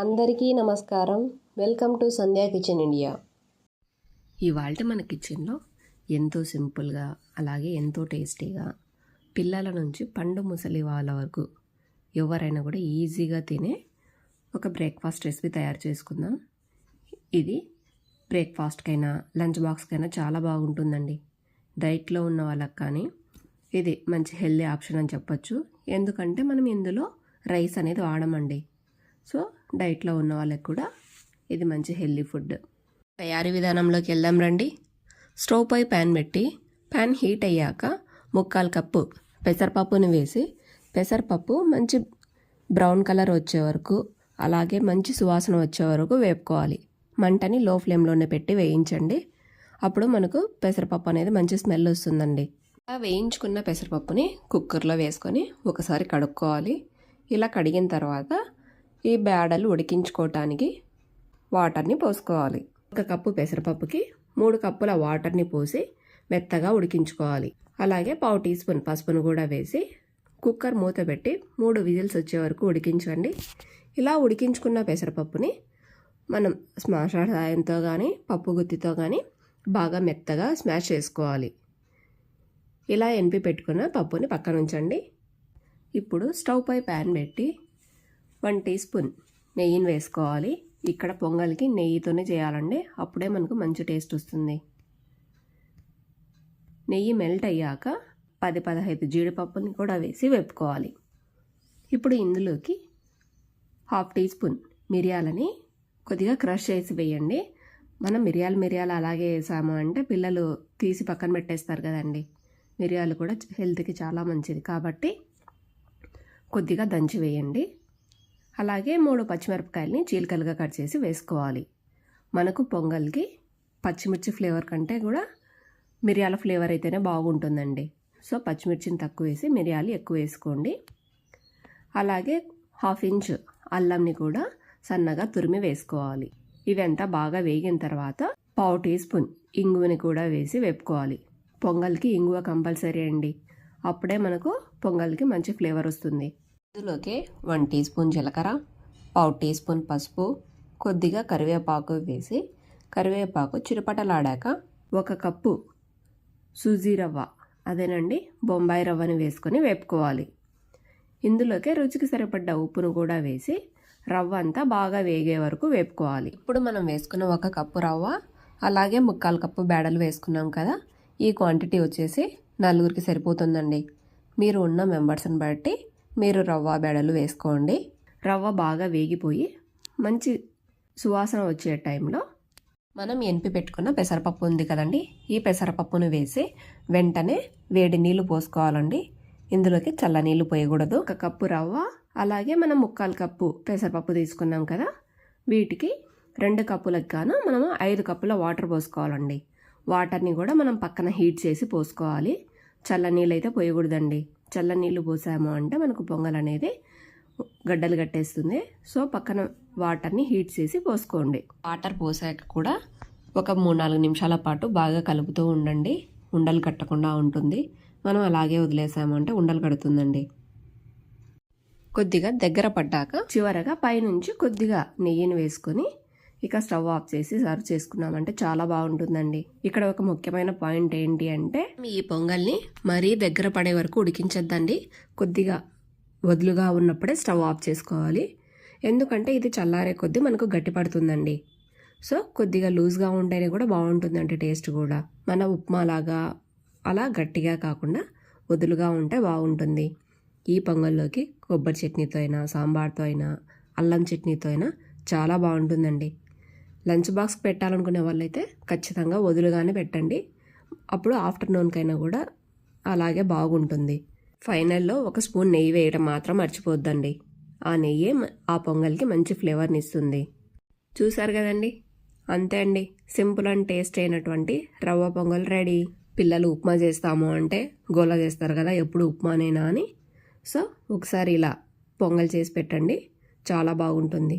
అందరికీ నమస్కారం. Welcome to Sandhya kitchen India. ఇవాళ మన కిచెన్లో ఎంతో సింపుల్గా అలాగే ఎంతో టేస్టీగా పిల్లల నుంచి పండు ముసలి వాళ్ళ వరకు ఎవరైనా కూడా ఈజీగా తినే ఒక బ్రేక్ఫాస్ట్ రెసిపీ తయారు చేసుకుందాం. ఇది బ్రేక్ఫాస్ట్కైనా లంచ్ బాక్స్కైనా చాలా బాగుంటుందండి. డైట్లో ఉన్న వాళ్ళకి కానీ ఇది మంచి హెల్దీ ఆప్షన్ అని చెప్పొచ్చు. ఎందుకంటే మనం ఇందులో రైస్ అనేది వాడమండి. సో డైట్లో ఉన్న వాళ్ళకి కూడా ఇది మంచి హెల్దీ ఫుడ్. తయారీ విధానంలోకి వెళ్దాం రండి. స్టవ్ పై ప్యాన్ పెట్టి ప్యాన్ హీట్ అయ్యాక ముక్కాలు కప్పు పెసరపప్పుని వేసి పెసరపప్పు మంచి బ్రౌన్ కలర్ వచ్చే వరకు అలాగే మంచి సువాసన వచ్చే వరకు వేపుకోవాలి. మంటని లో ఫ్లేమ్లోనే పెట్టి వేయించండి. అప్పుడు మనకు పెసరపప్పు అనేది మంచి స్మెల్ వస్తుందండి. వేయించుకున్న పెసరపప్పుని కుక్కర్లో వేసుకొని ఒకసారి కడుక్కోవాలి. ఇలా కడిగిన తర్వాత ఈ బేడలు ఉడికించుకోవటానికి వాటర్ని పోసుకోవాలి. ఒక కప్పు పెసరపప్పుకి మూడు కప్పుల వాటర్ని పోసి మెత్తగా ఉడికించుకోవాలి. అలాగే పావు టీ స్పూన్ పసుపును కూడా వేసి కుక్కర్ మూత పెట్టి మూడు విజిల్స్ వచ్చే వరకు ఉడికించండి. ఇలా ఉడికించుకున్న పెసరపప్పుని మనం స్మాషర్ సాయంతో కానీ పప్పు గుత్తితో కానీ బాగా మెత్తగా స్మాష్ చేసుకోవాలి. ఇలా ఎనిపి పెట్టుకున్న పప్పుని పక్కన ఉంచండి ఇప్పుడు స్టవ్ పై ప్యాన్ పెట్టి వన్ టీ స్పూన్ నెయ్యిని వేసుకోవాలి. ఇక్కడ పొంగల్కి నెయ్యితోనే చేయాలండి. అప్పుడే మనకు మంచి టేస్ట్ వస్తుంది. నెయ్యి మెల్ట్ అయ్యాక పది పదహైదు జీడిపప్పుని కూడా వేసి వేపుకోవాలి. ఇప్పుడు ఇందులోకి హాఫ్ టీ స్పూన్ మిరియాలని కొద్దిగా క్రష్ చేసి వేయండి. మనం మిరియాలు మిరియాలు అలాగే వేసాము అంటే పిల్లలు తీసి పక్కన పెట్టేస్తారు కదండి. మిరియాలు కూడా హెల్త్కి చాలా మంచిది. కాబట్టి కొద్దిగా దంచి వేయండి. అలాగే మూడు పచ్చిమిరపకాయలని చీలికలుగా కట్ చేసి వేసుకోవాలి. మనకు పొంగల్కి పచ్చిమిర్చి ఫ్లేవర్ కంటే కూడా మిరియాల ఫ్లేవర్ అయితేనే బాగుంటుందండి. సో పచ్చిమిర్చిని తక్కువ వేసి మిరియాలు ఎక్కువ వేసుకోండి. అలాగే హాఫ్ ఇంచ్ అల్లంని కూడా సన్నగా తురిమి వేసుకోవాలి. ఇవంతా బాగా వేగిన తర్వాత పావు టీ స్పూన్ ఇంగువని కూడా వేసి వేపుకోవాలి. పొంగల్కి ఇంగువ కంపల్సరీ అండి. అప్పుడే మనకు పొంగల్కి మంచి ఫ్లేవర్ వస్తుంది. ఇందులోకి వన్ టీ స్పూన్ జీలకర్ర పావు టీ స్పూన్ పసుపు కొద్దిగా కరివేపాకు వేసి కరివేపాకు చిరుపటలాడాక ఒక కప్పు సూజీ రవ్వ అదేనండి బొంబాయి రవ్వని వేసుకొని వేపుకోవాలి. ఇందులోకి రుచికి సరిపడ్డ ఉప్పును కూడా వేసి రవ్వ అంతా బాగా వేగే వరకు వేపుకోవాలి. ఇప్పుడు మనం వేసుకున్న ఒక కప్పు రవ్వ అలాగే ముక్కాలు కప్పు బేడలు వేసుకున్నాం కదా ఈ క్వాంటిటీ వచ్చేసి నలుగురికి సరిపోతుందండి. మీరు ఉన్న మెంబర్స్ని బట్టి మీరు రవ్వ బెడలు వేసుకోండి. రవ్వ బాగా వేగిపోయి మంచి సువాసన వచ్చే టైంలో మనం ఎనిపి పెట్టుకున్న పెసరపప్పు ఉంది కదండి. ఈ పెసరపప్పును వేసి వెంటనే వేడి నీళ్ళు పోసుకోవాలండి. ఇందులోకి చల్ల నీళ్ళు పోయకూడదు. ఒక కప్పు రవ్వ అలాగే మనం ముక్కాలు కప్పు పెసరపప్పు తీసుకున్నాం కదా. వీటికి రెండు కప్పులకు గాను మనము ఐదు కప్పుల వాటర్ పోసుకోవాలండి. వాటర్ని కూడా మనం పక్కన హీట్ చేసి పోసుకోవాలి. చల్ల నీళ్ళు అయితే పోయకూడదండి. చల్ల నీళ్ళు పోసాము అంటే మనకు పొంగల్ అనేది గడ్డలు కట్టేస్తుంది. సో పక్కన వాటర్ని హీట్ చేసి పోసుకోండి. వాటర్ పోసాక కూడా ఒక మూడు నాలుగు నిమిషాల పాటు బాగా కలుపుతూ ఉండండి. ఉండలు కట్టకుండా ఉంటుంది. మనం అలాగే వదిలేసాము అంటే ఉండలు కడుతుందండి. కొద్దిగా దగ్గర పడ్డాక చివరగా పైనుంచి కొద్దిగా నెయ్యిని వేసుకొని ఇక స్టవ్ ఆఫ్ చేసి సర్వ్ చేసుకున్నామంటే చాలా బాగుంటుందండి. ఇక్కడ ఒక ముఖ్యమైన పాయింట్ ఏంటి అంటే ఈ పొంగల్ని మరీ దగ్గర పడే వరకు ఉడికించద్దండి. కొద్దిగా వదులుగా ఉన్నప్పుడే స్టవ్ ఆఫ్ చేసుకోవాలి. ఎందుకంటే ఇది చల్లారే కొద్దీ మనకు గట్టి పడుతుందండి. సో కొద్దిగా లూజ్గా ఉంటేనే కూడా బాగుంటుందండి టేస్ట్ కూడా. మన ఉప్మా లాగా అలా గట్టిగా కాకుండా వదులుగా ఉంటే బాగుంటుంది. ఈ పొంగల్లోకి కొబ్బరి చట్నీతో అయినా సాంబార్తో అయినా అల్లం చట్నీతో అయినా చాలా బాగుంటుందండి. లంచ్ బాక్స్ పెట్టాలనుకునే వాళ్ళైతే ఖచ్చితంగా వదులుగానే పెట్టండి. అప్పుడు ఆఫ్టర్నూన్కైనా కూడా అలాగే బాగుంటుంది. ఫైనల్లో ఒక స్పూన్ నెయ్యి వేయడం మాత్రం మర్చిపోద్దండి. ఆ నెయ్యే ఆ పొంగల్కి మంచి ఫ్లేవర్ని ఇస్తుంది చూసారు కదండి? అంతే అండి. సింపుల్ అండ్ టేస్ట్ అయినటువంటి రవ్వ పొంగల్ రెడీ. పిల్లలు ఉప్మా చేస్తాము అంటే గోలా చేస్తారు కదా ఎప్పుడు ఉప్మానేనా అని. సో ఒకసారి ఇలా పొంగల్ చేసి పెట్టండి. చాలా బాగుంటుంది.